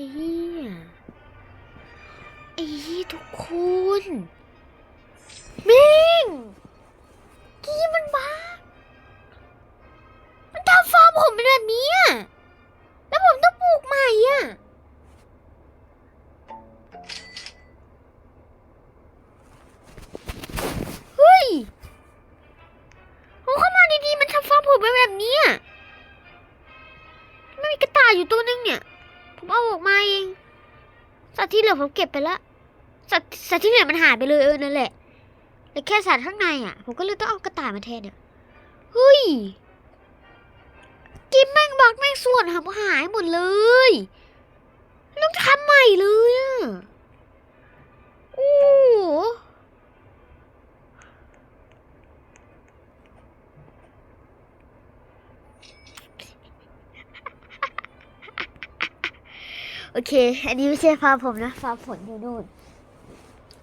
อ้เหี้ยไอ้เหี้ยทุกคนมิงกี้มันบ้า มันทำฟาร์มผมเป็นแบบนี้อะแล้วผมต้องปลูกใหม่อะเฮ้ยผมเข้ามาดีๆ มันทำฟาร์มผมเป็นแบบนี้อะไม่มีกระต่ายอยู่ตัวนึงเนี่ย ผมเอาออกมาเอง สัตว์ที่เหลือผมเก็บไปแล้ว สัตว์สัตว์ที่เหลือมันหายไปเลยเออนั่นแหละแต่แค่สัตว์ข้างในอะ ผมก็เลยต้องเอากระต่ายมาแทนเนี่ยเฮ้ยกิมแม่งบักแม่งส่วนหายหมดเลยต้องทำใหม่เลยอะโอ้โห โอเค อันนี้ไม่ใช่ฟาร์มผมนะ ฟาร์มฝนอยู่นู่น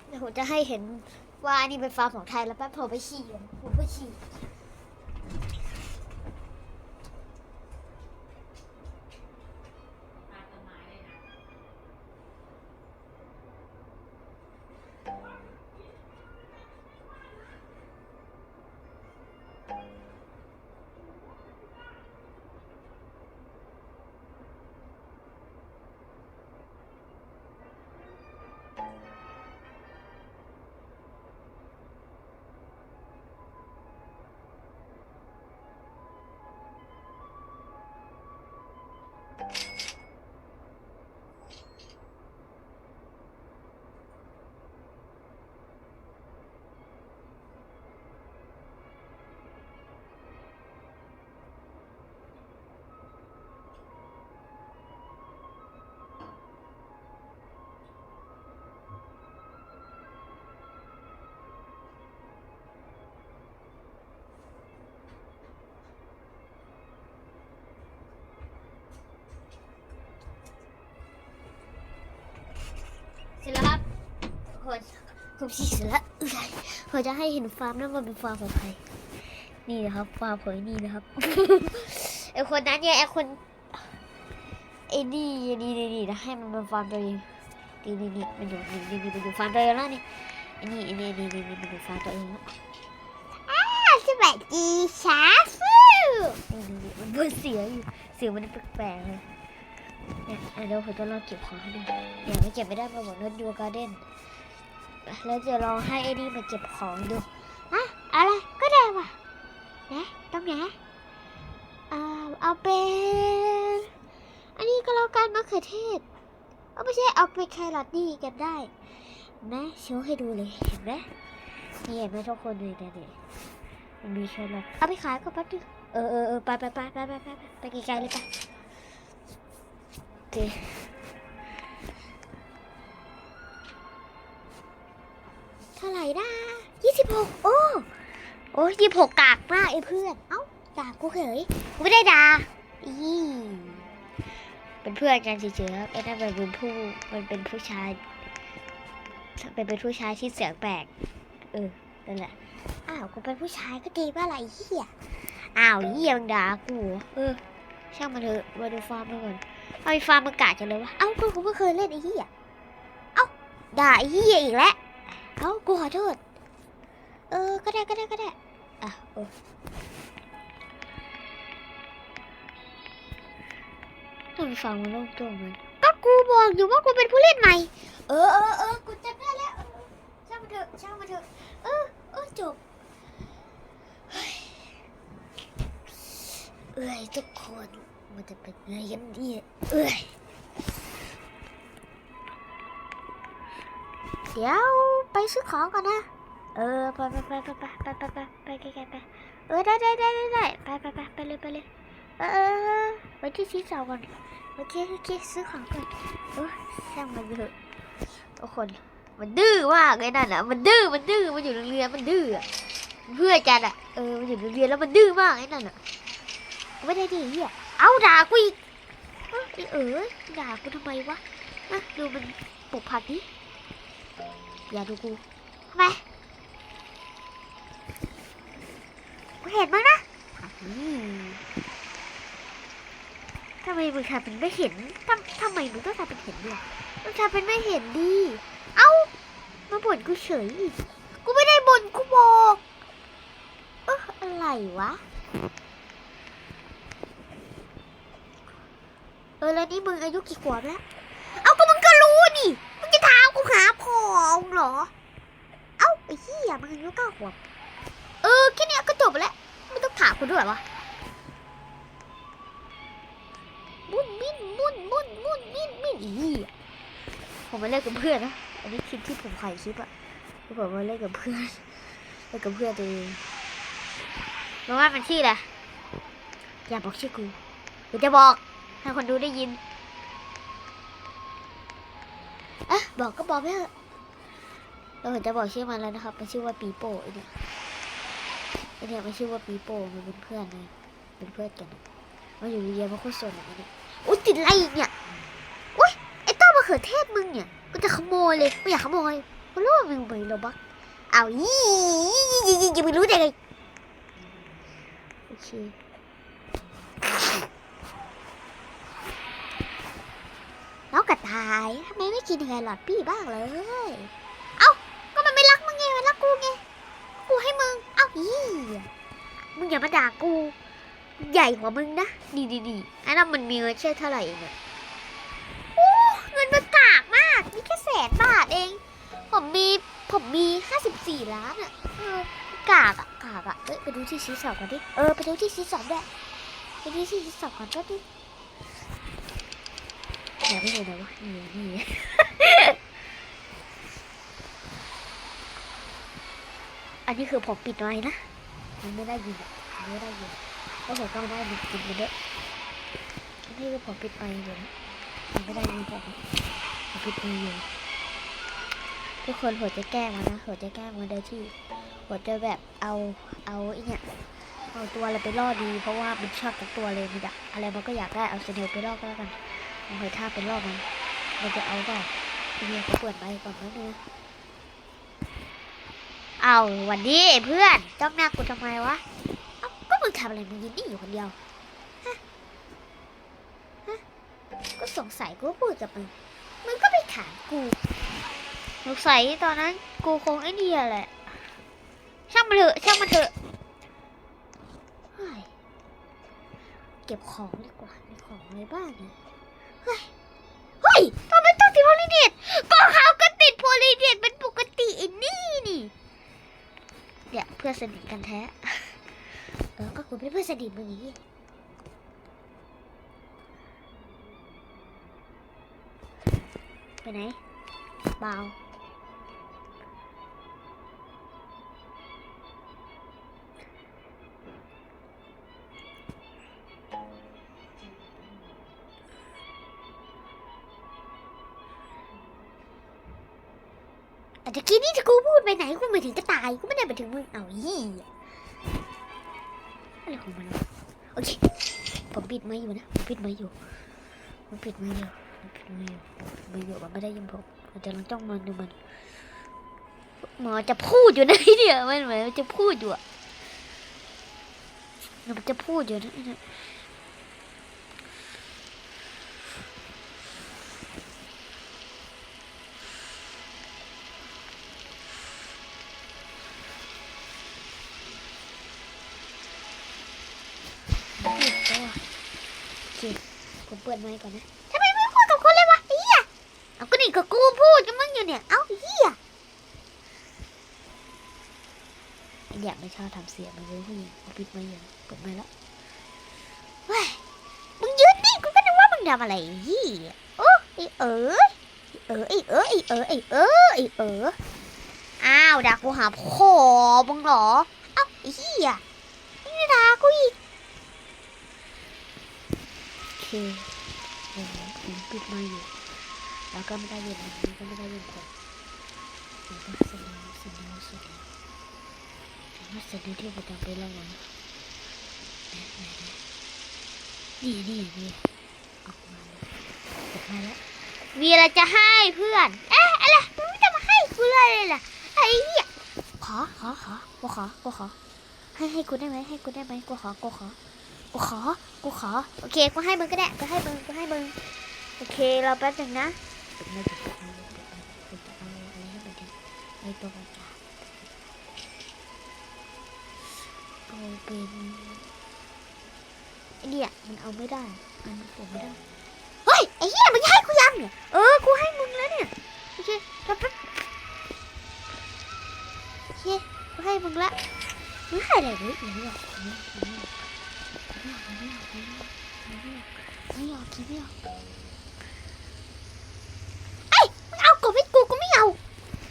เดี๋ยวผมจะให้เห็นว่าอันนี้เป็นฟาร์มของไทยแล้วแป๊บผมไปฉี่ก่อนผมไปฉี่ ร็จแล้วครับทุกคนผมฉีดเสร็จแล้วเอื้อยผมจะให้เห็นฟาร์มนั่นมันเป็นฟาร์มของใครนี่นะครับฟาร์มของไอ้นี่นะครับไอคนนั้นเนี่ยไอคนไอ้นี่นี่นี่นี่นะให้มันเป็นฟาร์มตัวเองนี่นี่นี่มันอยู่นี่นี่นี่มันอยู่ฟาร์มตัวเองแล้วนี่ไอ้นี่ไอ้นี่นี่นี่นี่มันอยู่ฟาร์มตัวเองแล้วอ้าสวัสดีชาฟูนี่นี่มันเปิดเสียงอยู่เสียงมันแปลกๆเลย เดี๋ยวผมจะลองเก็บของให้ดูเดี๋ยวไม่เก็บไม่ได้เพราะผมนดยูการ์เด้นแล้วจะลองให้เอดี้มาเก็บของดูอะอะไรก็ได้ว่ะนะต้องไหนเอาเป็นอันนี้ก็แล้วกันมะเขือเทศเอาไม่ใช่เอาไปแครอทนี่เก็บได้ไหมโชว์ให้ดูเลยเห็นไหมนี่เห็นไหมทุกคนดูเนี่ยเนี่ยมันมีแครอทเอาไปขายก็ปั๊บนึเออเออเออไปไปไปไปไปไปไกลๆเลยไป เคเท่าไหร่นะยี่สิบหกโอ้โอ้ยี่สิบหกกากมากไอ้เพื่อน เอ้าด่ากูเฉยกูไม่ได้ด่าอีเป็นเพื่อนกันเฉยๆไอ้นั่นมันเป็นผู้มันเป็นผู้ชายเป็นเป็นผู้ชายที่เสียงแปลก เออ นั่นแหละ อ้าว กูเป็นผู้ชายก็ดีว่าอะไรเหี้ย อ้าวเหี้ยมึงด่ากู เออ ช่างมันเถอะ มาดูฟาร์มมาก่อน เอาไอ้ฟาร์มมากาดจังเลยวะ เอ้ากูกูไม่เคยเล่นไอ้เหี้ย เอ้าด่าไอ้เหี้ยอีกแล้ว เอ้ากูขอโทษ เออ ก็ได้ก็ได้ก็ได้ อะเออทำไมฟังมันโล่งตัวมันก็กูบอกอยู่ว่ากูเป็นผู้เล่นใหม่ เออเออเออกูจำได้แล้วช่างมันเถอะช่างมันเถอะ เออเออจบเฮ้ยเอ้ยทุกคน มันจะเป็นไงกันดีเอ้ยเดี๋ยวไปซื้อของก่อนนะ เออไปไปไปไปไปไปไปไปไปไกลๆไปเออได้ได้ได้ได้ได้ไปไปไปไปเลยไปเลยเออเออไปที่ซีสาวก่อนโอเคโอเคซื้อของก่อนเออช่างมันเถอะทุกคนมันดื้อมากไอ้นั่นอะมันดื้อมันดื้อมันอยู่โรงเรียนมันดื้อเพื่อนกันอะเออมันอยู่โรงเรียนแล้วมันดื้อมากไอ้นั่นอะไม่ได้ดิเฮีย เอาด่ากูอีกเอ้ยไอ้เออด่ากูทำไมวะนะดูมันปลูกผักดิอย่าดูกูทำไมกูเห็นมั้งนะอืมทำไมมึงทำเป็นไม่เห็นทำทำไมมึงต้องทำเป็นเห็นอะมันทำเป็นไม่เห็นดี เอ้ามาบ่นกูเฉยอีกกูไม่ได้บ่นกูบอกเอออะไรวะ ออแล้วนี่มึงอายุกี่ขวบแล้ว เอาก็มึงก็รู้นี่มึงจะถามกูหาพองเหรอ เอ้าไอ้เหี้ยมึงอายุเก้าขวบ เออแค่เนี้ยก็จบแล้วไม่ต้องถามกูด้วยวะมุ่นมินมุ่นมุ่นมุ่นมิ้นมินอีเหี้ยผมมาเล่นกับเพื่อนนะ อันนี้คลิปที่ผมถ่ายคลิปอะผมมาเล่นกับเพื่อนเล่นกับเพื่อนตัวเองมาว่ามันชื่ออะไรอย่าบอกชื่อกูเดี๋ยวจะบอก ให้คนดูได้ยินเอ๊ะบอกก็บอกไปเถอะเราผมจะบอกชื่อมันแล้วนะครับ มันชื่อว่าปีโป้ไอเนี่ยไอเนี่ยมันชื่อว่าปีโป้มันเป็นเพื่อนนะเป็นเพื่อนกันมันอยู่เรียนมาโคตรสนอะเนี่ยอุ้ยติดไรอีกเนี่ยอุ้ยไอต้นมะเขือเทศมึงเนี่ยกูจะขโมยเลยไม่อยากขโมยกูรู้ว่ามึงเป็นโรบักเอายี่ยี่ยี่จะไม่รู้ได้ไงโอเค น้อง กระต่ายทำไมไม่กินแครอทพี่บ้างเลย เอ้า ก็มันไม่รักมึงไง มันรักกูไง กูให้มึง เอ้าอีมึงอย่ามาด่ากู ใหญ่กว่ามึงนะ ดีดีดีไอ้นั่นมันมีเงินแค่เท่าไหร่เองอะโอ้เงินมันกากมาก มีแค่แสนบาทเอง ผมมี ผมมีห้าสิบสี่ล้านอะกากอะกากอะเอ้ยไปดูที่ซีสอบก่อนดิ เออ ไปดูที่ซีสอบด้วยไปดูที่ซีสอบก่อนแป๊บนึง แอบไม่เลยนะวะนี่นี่อันนี้คือผมปิดไว้นะ มันไม่ได้ยินมันไม่ได้ยินเพราะผมต้องได้ยินกินไปเยอะอันนี้คือผมปิดไว้อยู่นะมันไม่ได้ยินผมผมปิดไว้อยู่ทุกคนผมจะแก้มานะผมจะแก้มาโดยที่ผมจะแบบเอาเอาไอเนี่ยเอาตัวอะไรไปล่อดี เพราะว่ามันชอบทั้งตัวเลยมันอยากอะไรมันก็อยากได้เอาเซเนลไปล่อก็แล้วกัน มันเคยท่าเป็นรอบมันมันจะเอาเปล่าทีนี้เขาเปิดไปก่อนนะเนี่ยเอาวันนี้เพื่อนจ้องหน้ากูทำไมวะเอ้าก็มึงทำอะไรมึงยินนี่อยู่คนเดียวฮะฮะก็สงสัยกูก็พูดกับมึง มึงก็ไปถามกูสงสัยตอนนั้นกูคงไอ้นี่แหละ ช่างมันเถอะ ช่างมันเถอะเฮ้ยเก็บของดีกว่า มีของอะไรบ้างเนี่ย ทำไมต้องติดโพลิเนตก็เขาก็ติดโพลิเนตเป็นปกติไอ้นี่นี่เนี่ยเพื่อนสนิทกันแท้ เออก็คุณเป็นเพื่อนสนิทมึงอย่างนี้ไปไหนเบา ตะกี้นี่กูพูดไปไหนกูไม่ถึงจะตายกูไม่ได้ไปถึงมึงเอายี่อะไรของมันโอเคผมปิดไม้อยู่นะผมปิดไม้อยู่ผมปิดไม้อยู่ผมปิดไม้อยู่ไม้อยู่มันไม่ได้ยินผมมันจะลองจ้องมันดูมันหมอจะพูดอยู่นะเนี่ยมันเหมือนมันจะพูดอยู่อะมันจะพูดอยู่นะเนี่ยพูดแล้วอะโอเคผมเปิดไมค์ก่อนนะทำไมไม่พูดกับคนเลยวะไอ้เหี้ยเอาก็นี่ก็กูพูดกับมึงอยู่เนี่ย เอ้าเหี้ยไอเนี่ยไม่ชอบทำเสียงมันเลยผู้หญิงเอาปิดไมค์ยู่เปิดไมค์แล้วเว้ยมึงยืนนี่กูก็นึกว่ามึงทำอะไรไอ้เหี้ยโอ้ไอเอ๋ยไอ้เอ๋ยไอเอ๋ยไอเอ๋ยไอเอ๋ยไอเอ๋ยอ้าวด่ากูหาพ่อมึงเหรอเอ้าไอ้เหี้ยนี่ด่ากูอีกโอเค โอ้โหผมปิดไมาอยู่ แล้วก็ไม่ได้ยินอันนี้ก็ไม่ได้ยินผมแล้วก็เสนอเสนอเสนอว่าเสนอที่ผมทำไปแล้วนะนี่นี่นี่ออกมาเลยออกมาแล้วมีอะไรจะให้เพื่อน เอ๊ะอะไรมึงไม่จะมาให้กูเลยล่ะไอ้เหี้ยขอขอขอกูขอกูขอให้ให้กูได้ไหมให้กูได้ไหมกูขอกูขอ กูขอ กูขอ โอเค กูให้มึงก็ได้ กูให้มึง กูให้มึง โอเค เราแป๊บหนึ่งนะปิดไม่ปิดไม่ปิดไม่ปิดจะเอะไรให้มันดีไอตัวกระจาเอาเป็นไอเนี่ยมันเอาไม่ได้อันผมไม่ได้ เฮ้ย ไอเหี้ยมึงให้กูยังเนี่ย เออ กูให้มึงแล้วเนี่ย โอเคแป๊บแป๊บโอเค กูให้มึงละมึงให้อะไรเนี่ยอย่าไม่ออกอ ไม่ออกอย่าไม่ออกอากอย่าไม่กเอ้ยมึงเอากบให้กูกูไม่เอา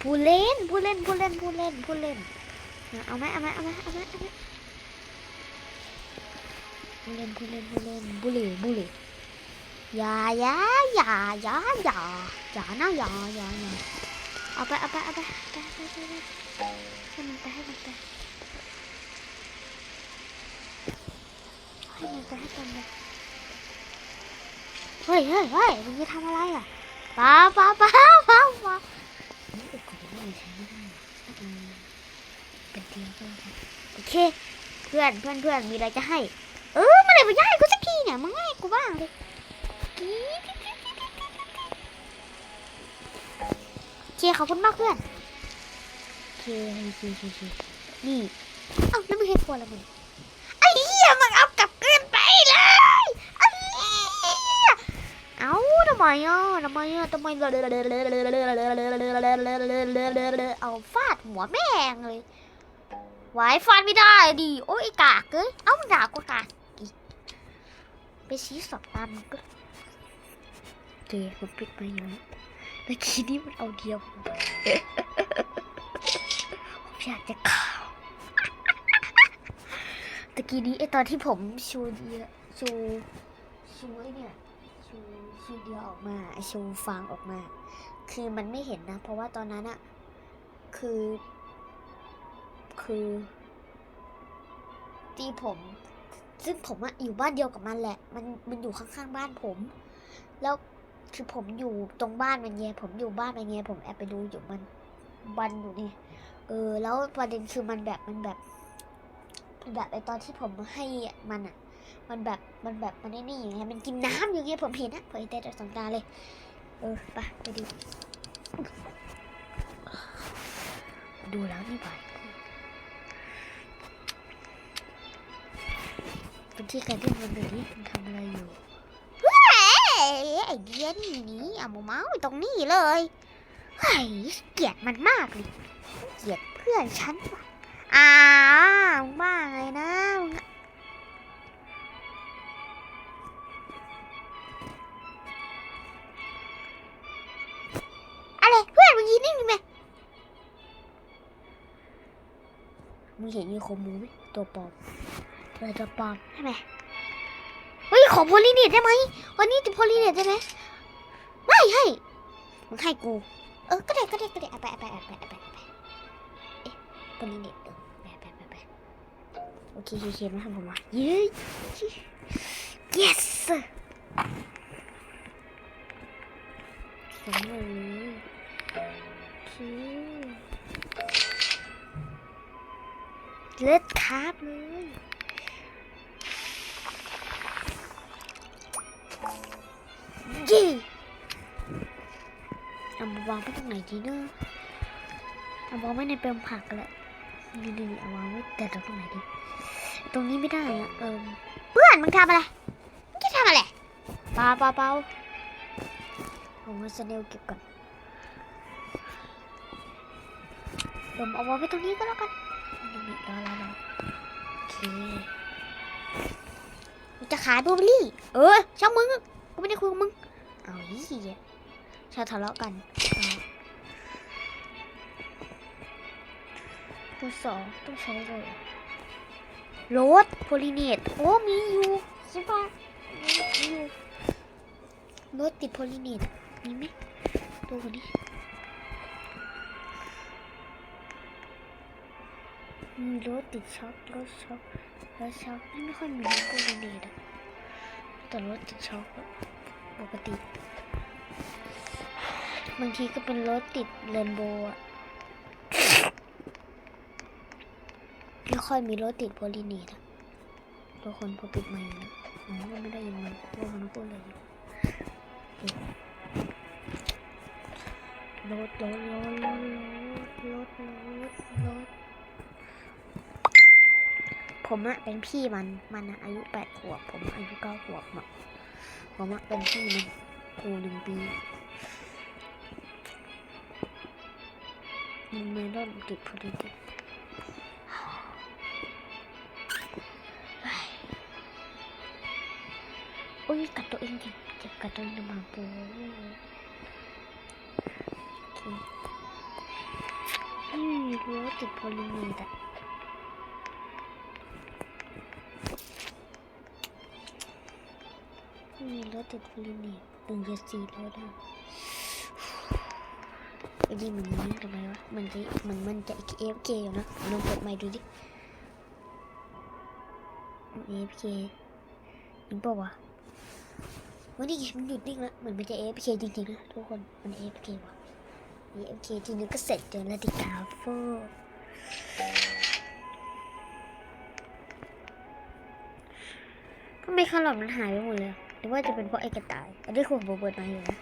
ผู้เล่นผู้เล่นผู้เล่นผู้เล่นผู้เล่นเอาไหมเอาไหมเอาไหมเอาไหมเอาไหมผู้เล่นผู้เล่นผู้เล่นบุหรี่บุหรี่อย่าอย่าอย่าอย่าอย่าอย่านะอย่าอย่าอย่าเอาไปเอาไปเอาไปไปไปไปให้มันไปให้มันไปให้มันไปให้มันไป เฮ้ยเฮ้ยเฮ้ยมึงจะทำอะไรอะปล่าปล่าปล่าปล่าปล่าเป็นของที่ใช้ไม่ได้อืมเป็นเตียงก็ได้โอเค เพื่อนเพื่อนเพื่อนมีอะไรจะให้ เออมื่อไหร่มึงจะให้กูสักทีเนี่ยมึงให้กูบ้างเลยเชียขอบคุณมากเพื่อนโอเคโอเคโอเคเคนี่เอ้าแล้วมึงให้กูอะไรมึงไอ้เหี้ยมึงเอากลับเกินไปเลยไอ้เหี้ยเอ้าทำ ไมอะทำไมอะทำไมเอาฟาดหัวแม่งเลยไหวฟาดไม่ได้ดิโอ้ยกากเอ้ยเอ้ามันด่ากว่ากากไปชี้สอบตามก็เจผมปิดไปอยู่แต่ทีนี้มันเอาเดียวผมอยากจะข่าวตะกี้นี้ไอตอนที่ผมชูเดียชูชูไอเนี่ย ชูชูเดียวออกมาชูฟางออกมา คือมันไม่เห็นนะ เพราะว่าตอนนั้นอะคือ คือที่ผม ซึ่งผมอะอยู่บ้านเดียวกับมันแหละ มันมันอยู่ข้างๆบ้านผม แล้วคือผมอยู่ตรงบ้านมันไงผมอยู่บ้านมันไงผมแอบไปดูอยู่มันบันอยู่นี่เออ แล้วประเด็นคือมันแบบมันแบบแบบไอตอนที่ผมให้มันอะ มันแบบมันแบบมันนี่อย่างเงี้ยมันกินน้ำอย่างเงี้ยผมเห็นนะผมเห็นแต่สองตาเลย เออไปไปดูดูแล้วนี่ไปเป็นที่การที่มันดูนี่มันทำอะไรอยู่เฮ้ยไอเดียนี่นี่เอามาเมาส์ตรงนี้เลยเฮ้ยเกลียดมันมากเลยเกลียดเพื่อนฉันว่ะอ้าวมึงบ้าไงนะ มึงเห็นยูโคมูไหมตัวปลอมตัวตัวปลอมใช่ไหมเฮ้ย ขอโพลีเนตได้ไหม วันนี้จะโพลีเนตได้ไหมไม่ให้มึงให้กู เออ ก็ได้ก็ได้ก็ได้ไปไปไปไปไปเอ๊ะโพลีเนตเออไปไปไปไปโอเคโอเคมาทำผมมาเย้ yes สำเร็จเล เคเลิศครับเลยยี่เอามาวางไว้ตรงไหนดีเนอะเอาวางไว้ในเปลมผักแหละนี่นี่เอาวางไว้แต่ตรงไหนดี ตรงนี้ไม่ได้อะเออเพื่อนมึงทำอะไรมึงจะทำอะไรเปล่าเปล่าเปล่าผมว่าสเนลเก็บก่อนเดี๋ยวเอาวางไว้ตรงนี้ก็แล้วกัน นี่นี่รอรอรอโอเคจะขายบลูเบอร์รี่ เออ ช่างมึง กูไม่ได้คุยกับมึง เอาอีกอะชาทะเลาะกันตัวสองต้องใช้เลยรถโพลิเนต โอ้ มีอยู่ใช่ปะมีอยู่รถติดโพลิเนต มีไหมตัวคน มีรถติดช็อครถช็อคแล้วช็อคไม่ค่อยมีรถโพลิเนะแต่รถติดช็อคอะปกติ บางทีก็เป็นรถติดเรนโบว์อะไม่ค่อยมีรถติดโพลิเนตอะทุกคนพอปิดไมค์นะผมก็ไม่ได้ยินมันว่ามันพูดอะไรอยู่รถรถรถรถรถรถรถ ผมอะเป็นพี่มัน มันอะอายุแปดขวบ ผมอายุเก้าขวบอะผมอะเป็นพี่มันกูหนึ่งปีมันไม่ร่อนติดพอดีติดโอ้ยกัดตัวเองดิเจ็บกัดตัวเองมาปูโอเคอืมรั้วติดพลิมตอะมีรถติ ดโพลิเมตหนึ่งเจ็ดสี่รถอะไอ้นี่มันนิ่งทำไมวะ มันจะมันมันจะเอฟเคอยู่นะลองเปิดไมค์ดูดิเอฟเคยิงเปล่าวะวันนี้มันหยุดนิ่งแล้วเหมือนมันจะ AFK จริงๆนะทุกคน มัน AFK ว่ะ AFK ทีนึงก็เสร็จเจอนาฬิกาโฟทำไมคาร์ลอดมันหายไปหมดเลย หรือว่าจะเป็นเพราะไอ้กระต่าย อันนี้คุณเปิดมาอยู่นะ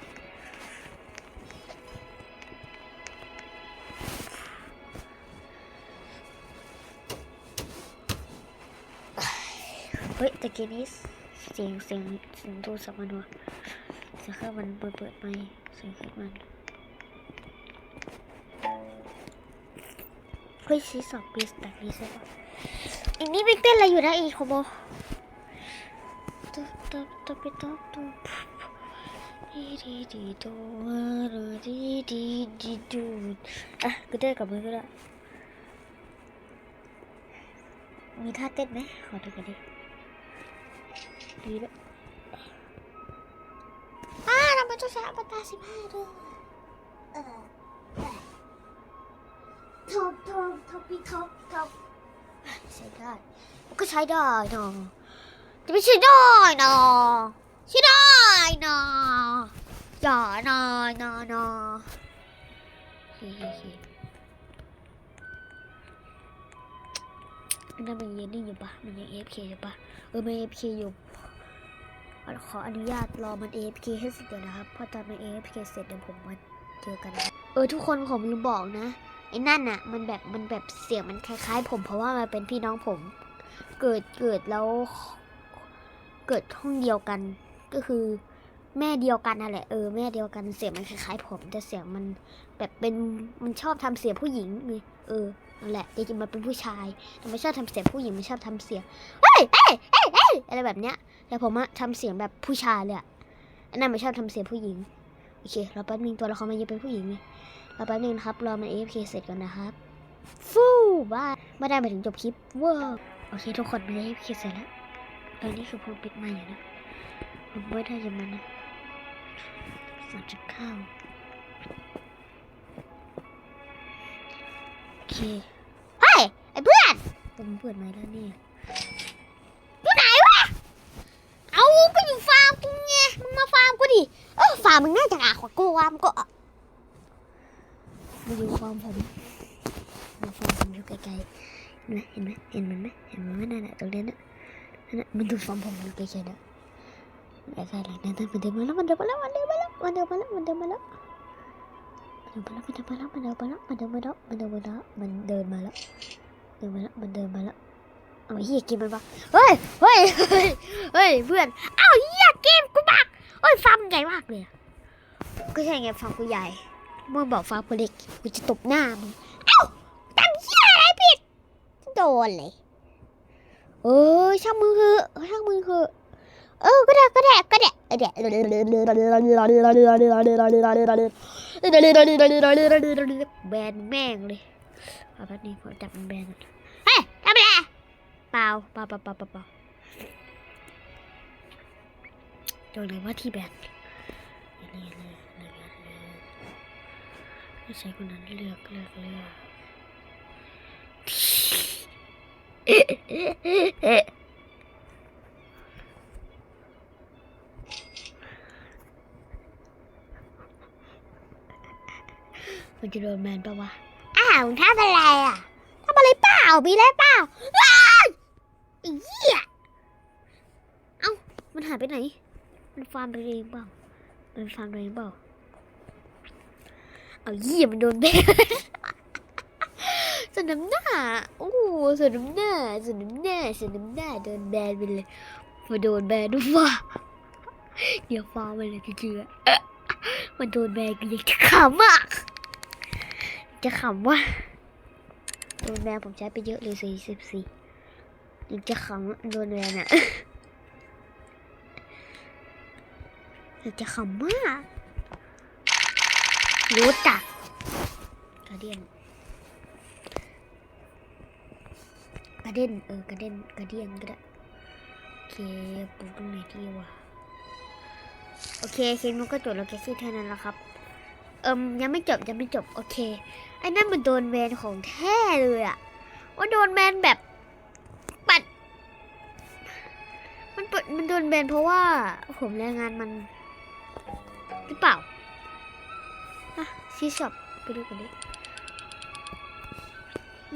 เฮ้ยตะกี้นี้เสียงเสียงเสียงโทรศัพท์มันวะเสียงเครื่องมันเปิดเปิดไม่เสียงเครื่องมันเฮ้ยซีสองปีสแต็กนี้ใช่ปะอันนี้เป็นเต้นอะไรอยู่นะอีโคโบตบ ตบตบไปตบตบดีดีดีดูดีดีดีดูอะก็ได้กับมือก็ได้มีท่าเต้นไหมขอดูกันดิดีแล้วอ่าเรามาจะใช้อวตาสิบห้าด้วยเออท็อปท็อปท็อปพี่ท็อปท็อปใช้ได้ก็ใช้ได้เนาะ จะไม่ใช่ได้เนะช่ได้เนะอย่านะนะนะเฮ้เฮ้นนั้นมันยังนี่อยู่ปะมันยัง AFK อยู่ปะเออมัน AFK อยู่ขออนุญาตรอมัน AFK ให้เสร็จก่อนนะครับพราะตอนมัน AFK เคเสร็จเดี๋ยวผมมาเจอกันนะเออทุกคนผมลืมบอกนะไอ้นั่นน่ะ มันแบบมันแบบเสียงมันคล้ายๆ ผมเพราะว่ามันเป็นพี่น้องผม เกิดเกิดแล้ว เกิดห้องเดียวกัน ก็คือแม่เดียวกันนั่นแหละเออแม่เดียวกันเสียงมันคล้ายๆผม แต่เสียงมันแบบเป็นมันชอบทำเสียงผู้หญิงเออนั่นแหละจริงๆมันเป็นผู้ชายแต่ไม่ชอบทำเสียงผู้หญิงมันชอบทำเสียงเฮ้ยเฮ้ยเฮ้ยเฮ้ยอะไรแบบเนี้ยแต่ผมอะทำเสียงแบบผู้ชายเลยอะอันนั้นไม่ชอบทำเสียงผู้หญิงโอเคเราแป๊บนึงตัวละครมันยังเป็นผู้หญิงไงเราแป๊บนึงครับรอมัน AFK เสร็จก่อนนะครับ ฟูบ้าไม่ได้มาถึงจบคลิปเว้าวโอเคทุกคนมัน AFK เสร็จแล้ว ตอนนี้คือผมปิดไมค์อยู่นะผมไม่ได้จะมันนะสามจุดเก้าโอเคเฮ้ยไอ้เพื่อนผมเปิดไมค์แล้วเนี่ยเอาก็อยู่ฟาร์มกูไงมึงมาฟาร์มกูดิเออฟาร์มมึงน่าจะหากว่ากูวามงก็มาอยู่ฟาร์มผมมาฟาร์มผมอยู่ไกลๆเห็นไหมเห็นไหมเห็นมันไหมเห็นมันไหมนั่นแหละตรงนี้น่ะ นั่นน่ะมันอยู่ฟาร์มผมอยู่ไกลๆนะไอ้ใครหลังนั้นมันเดินมาแล้วมันเดินมาแล้วมันเดินมาแล้วมันเดินมาแล้วมันเดินมาแล้วมันเดินมาแล้วมันเดินมาแล้วมันเดินมาแล้วมันเดินมาแล้วมันเดินมาแล้วมันเดินมาแล้วมันเดินมาแล้วเอาเฮียกินมันปะเฮ้ยเฮ้ยเฮ้ยเพื่อนเอ้าเฮียเกมกูบักโอ้ยฟาร์มใหญ่มากเลยก็ใช่ไงฟาร์มกูใหญ่เมื่อบอกฟาร์มกูเล็กกูจะตบหน้ามึงเอ้าทำเฮียอะไรผิดโดนเลย เออช่างมึงเหอะช่างมึงเหอะเออก็ได้ก็ได้ก็ได้เออเดี๋ยวแบนแม่งเลยเอาแป๊บนี้ขอจับมันแบนก่อนเฮ้ยทำอะไรเปล่าเปล่าเปล่าเปล่าเปล่าเปล่าตรงไหนว่าที่แบนอย่างนี้เลยเลือกเลือกเลือกไม่ใช่คนนั้นเลือกเลือกเลือก มันจะโดนแมนปะวะ อ้าวทำอะไรอะทำอะไรเปล่ามีอะไรเปล่าอ้าวไอ้เหี้ยเอ้า มันหายไปไหน มันฟาร์มตัวเองเปล่า มันฟาร์มตัวเองเปล่า เอาเยี่ยมันโดนแบน สนน้ำหน้าโอ้สนน้ำหน้าสนน้ำหน้าสนน้ำหน้าโดนแบนไปเลยมาโดนแบนด้วยว่าเดี๋ยวฟ้ามันเลยจริงๆอะเอ๊ะมันโดนแบนกันเลยจะขำอะจะขำว่าโดนแบนผมใช้ไปเยอะเลยสี่สิบสี่ยังจะขำโดนแบนอะอยากจะขำมากรู้จักกระเดียน กระเด็นเออกระเด็นกระเดียนก็ได้โอเคปลูกตรงไหนดีวะโอเคคลิปมันก็จบแล้วแค่ที่เท่านั้นแล้วครับ เอิมยังไม่จบยังไม่จบโอเคไอ้นั่นมันโดนแบนของแท้เลยอะว่าโดนแบนแบบปัด มันปัดมันโดนแบนเพราะว่าผมแรายงานมันหรือเปล่าอะซีช็อปไปดูกันดิ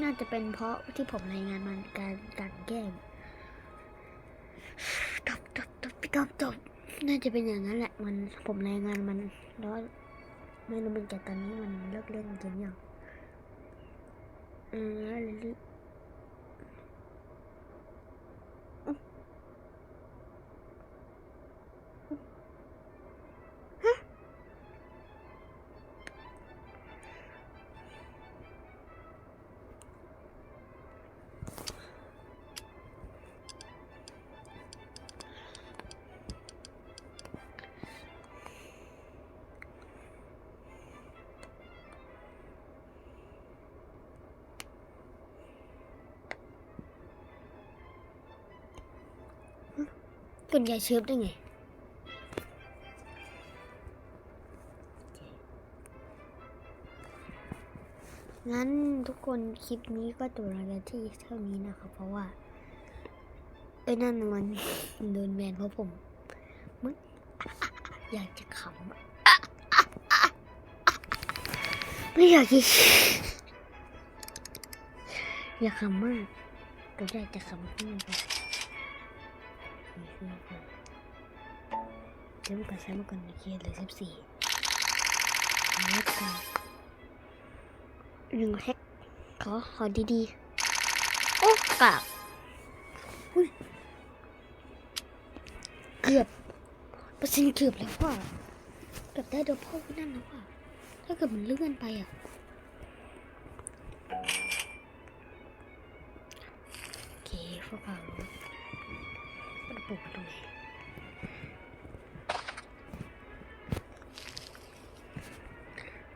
น่าจะเป็นเพราะที่ผมรายงานมันการการแกล้งตบตบตบตบตบน่าจะเป็นอย่างนั้นแหละ มันผมรายงานมันแล้วไม่รู้เป็นจะตอนนี้มันเลิกเล่นเกมยังออลิ ลิคุณยาเชิฟได้ไงงั้นทุกคนคลิปนี้ก็จบแล้วกันที่เท่านี้นะคะเพราะว่าไอ้นั่นมันโดนแบนเพราะผมมึงอยากจะขำไม่อยากจะอยากขำมากแต่อยากจะขำขึ้นไป เดี๋ยวก่อนใช้มาก่อนเคียเลือสิบสี่แล้วกันหนึ่งแฮกขอขอดีๆ โอ้กลับเกือบเปอร์เซ็นต์เกือบแล้วว่าเกือบได้โดนพ่อนั่นแล้วว่าถ้าเกิดมันเลื่อนไปอะโอเคพวกเรามัน ปลูกตรงไหน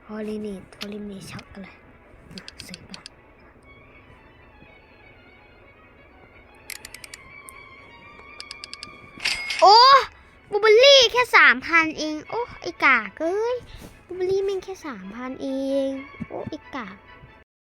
ฮอลิเนตฮอลิเนตช็อกอะไรซื้อปะโอ้บูเบอรี่แค่สามพันเอง โอ้ไอกากเอ้ยบูเบอรี่แม่งแค่สามพันเอง โอ้ไอกาก